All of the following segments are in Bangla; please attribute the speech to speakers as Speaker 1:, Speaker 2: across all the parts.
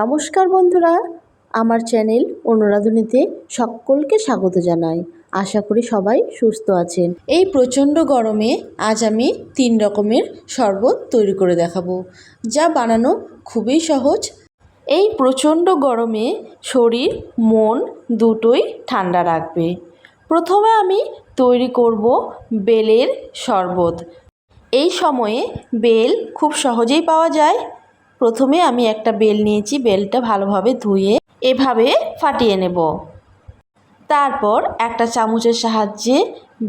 Speaker 1: নমস্কার বন্ধুরা, আমার চ্যানেল অনুরাধনীতে সকলকে স্বাগত জানাই। আশা করি সবাই সুস্থ আছেন। এই প্রচণ্ড গরমে আজ আমি তিন রকমের শরবত তৈরি করে দেখাবো, যা বানানো খুবই সহজ। এই প্রচণ্ড গরমে শরীর, মন দুটোই ঠান্ডা রাখবে। প্রথমে আমি তৈরি করব বেলের শরবত। এই সময়ে বেল খুব সহজেই পাওয়া যায়। প্রথমে আমি একটা বেল নিয়েছি, বেলটা ভালোভাবে ধুয়ে এভাবে ফাটিয়ে নেব। তারপর একটা চামচের সাহায্যে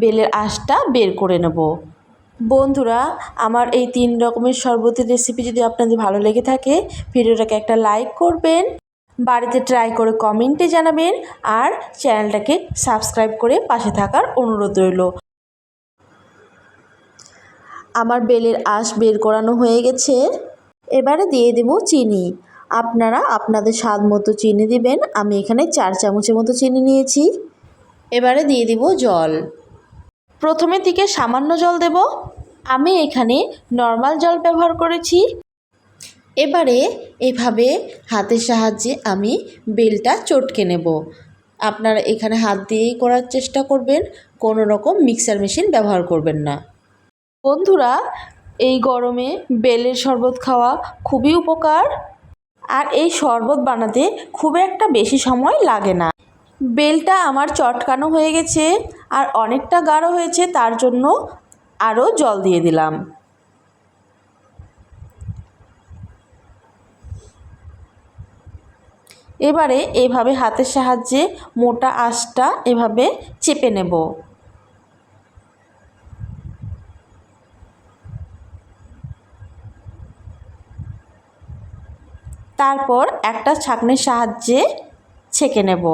Speaker 1: বেলের আঁশটা বের করে নেব। বন্ধুরা, আমার এই তিন রকমের শরবতের রেসিপি যদি আপনাদের ভালো লেগে থাকে, ভিডিওটাকে একটা লাইক করবেন, বাড়িতে ট্রাই করে কমেন্টে জানাবেন, আর চ্যানেলটাকে সাবস্ক্রাইব করে পাশে থাকার অনুরোধ রইল। আমার বেলের আঁশ বের করানো হয়ে গেছে। এবারে দিয়ে দেব চিনি। আপনারা আপনাদের স্বাদ মতো চিনি দিবেন। আমি এখানে চার চামচের মতো চিনি নিয়েছি। এবারে দিয়ে দিব জল। প্রথমে দিকে সামান্য জল দেব। আমি এখানে নর্মাল জল ব্যবহার করেছি। এবারে এভাবে হাতের সাহায্যে আমি বেলটা চটকে নেব। আপনারা এখানে হাত দিয়েই করার চেষ্টা করবেন। কোনো রকম মিক্সার মেশিন ব্যবহার করবেন না। বন্ধুরা এই গরমে বেলের শরবত খাওয়া খুবই উপকার। আর এই শরবত বানাতে খুব একটা বেশি সময় লাগে না। বেলটা আমার চটকানো হয়ে গেছে আর অনেকটা গাঢ় হয়েছে, তার জন্য আরও জল দিয়ে দিলাম। এবারে এভাবে হাতের সাহায্যে মোটা আঁশটা এভাবে চেপে নেব। তারপর একটা ছাঁকনির সাহায্যে ছেঁকে নেব।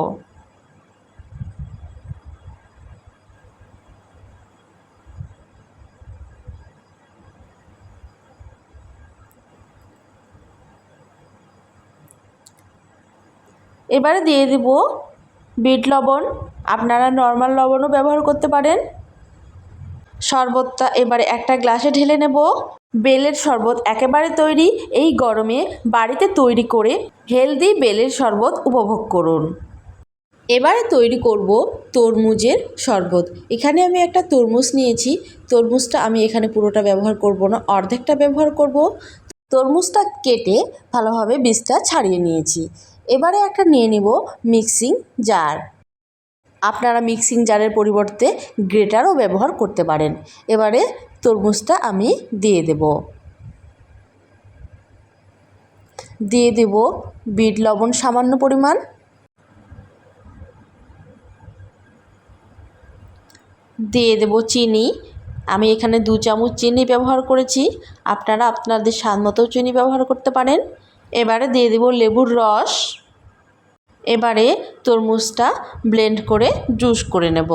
Speaker 1: এবারে দিয়ে দেব বিট লবণ। আপনারা নর্মাল লবণও ব্যবহার করতে পারেন। শরবতটা এবারে একটা গ্লাসে ঢেলে নেব। বেলের শরবত একেবারে তৈরি, এই গরমে বাড়িতে তৈরি করে হেলদি বেলের শরবত উপভোগ করুন। এবারে তৈরি করব তরমুজের শরবত। এখানে আমি একটা তরমুজ নিয়েছি। তরমুজটা আমি এখানে পুরোটা ব্যবহার করব না, অর্ধেকটা ব্যবহার করব। তরমুজটা কেটে ভালোভাবে বীজটা ছাড়িয়ে নিয়েছি। এবারে একটা নিয়ে নেব মিক্সিং জার। আপনারা মিক্সিং জারের পরিবর্তে গ্রেটারও ব্যবহার করতে পারেন। এবারে তরমুজটা আমি দিয়ে দেব। দিয়ে দেব বিট লবণ সামান্য পরিমাণ। দিয়ে দেব চিনি। আমি এখানে দু চামচ চিনি ব্যবহার করেছি। আপনারা আপনাদের স্বাদ মতো চিনি ব্যবহার করতে পারেন। এবারে দিয়ে দেব লেবুর রস। এবারে তরমুজটা ব্লেন্ড করে জুস করে নেব।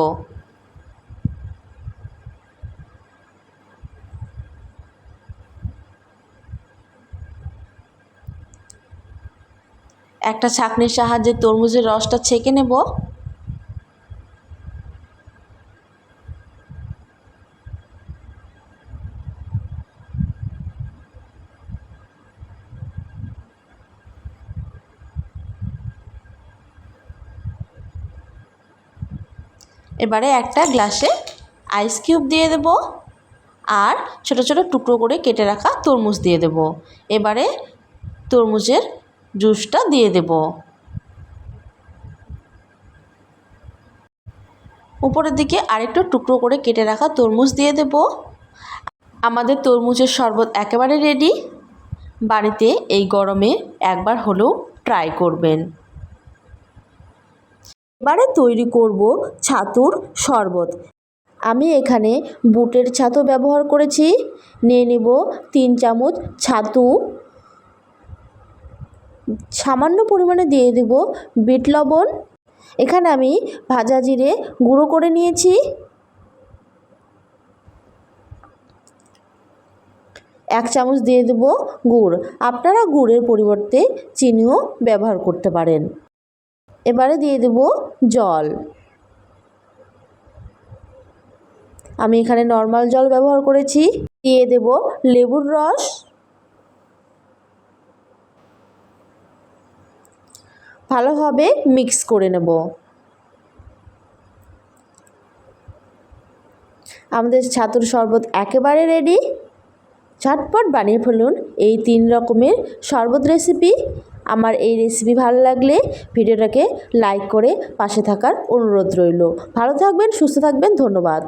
Speaker 1: একটা ছাঁকনির সাহায্যে তরমুজের রসটা ছেঁকে নেব। এবারে একটা গ্লাসে আইস কিউব দিয়ে দেব আর ছোট ছোট টুকরো করে কেটে রাখা তরমুজ দিয়ে দেব। এবারে তরমুজের জুসটা দিয়ে দেব। উপরের দিকে আরেকটু টুকরো করে কেটে রাখা তরমুজ দিয়ে দেব। আমাদের তরমুজের শরবত একেবারে রেডি বাড়িতে এই গরমে একবার হলেও ট্রাই করবেন। এবারে তৈরি করব ছাতুর শরবত। আমি এখানে বুটের ছাতু ব্যবহার করেছি। নিয়ে নেব তিন চামচ ছাতু। সামান্য পরিমাণে দিয়ে দেব বিট লবণ। এখানে আমি ভাজা জিরে গুঁড়ো করে নিয়েছি। এক চামচ দিয়ে দেব গুড়। আপনারা গুড়ের পরিবর্তে চিনিও ব্যবহার করতে পারেন। এবারে দিয়ে দেব জল। আমি এখানে নর্মাল জল ব্যবহার করেছি। দিয়ে দেব লেবুর রস। ভালোভাবে মিক্স করে নেব। আমাদের ছাতুর শরবত একেবারে রেডি ঝটপট বানিয়ে ফেলুন এই তিন রকমের শরবত রেসিপি আমার এই রেসিপি ভালো লাগলে ভিডিওটাকে লাইক করে পাশে থাকার অনুরোধ রইল। ভালো থাকবেন, সুস্থ থাকবেন, ধন্যবাদ।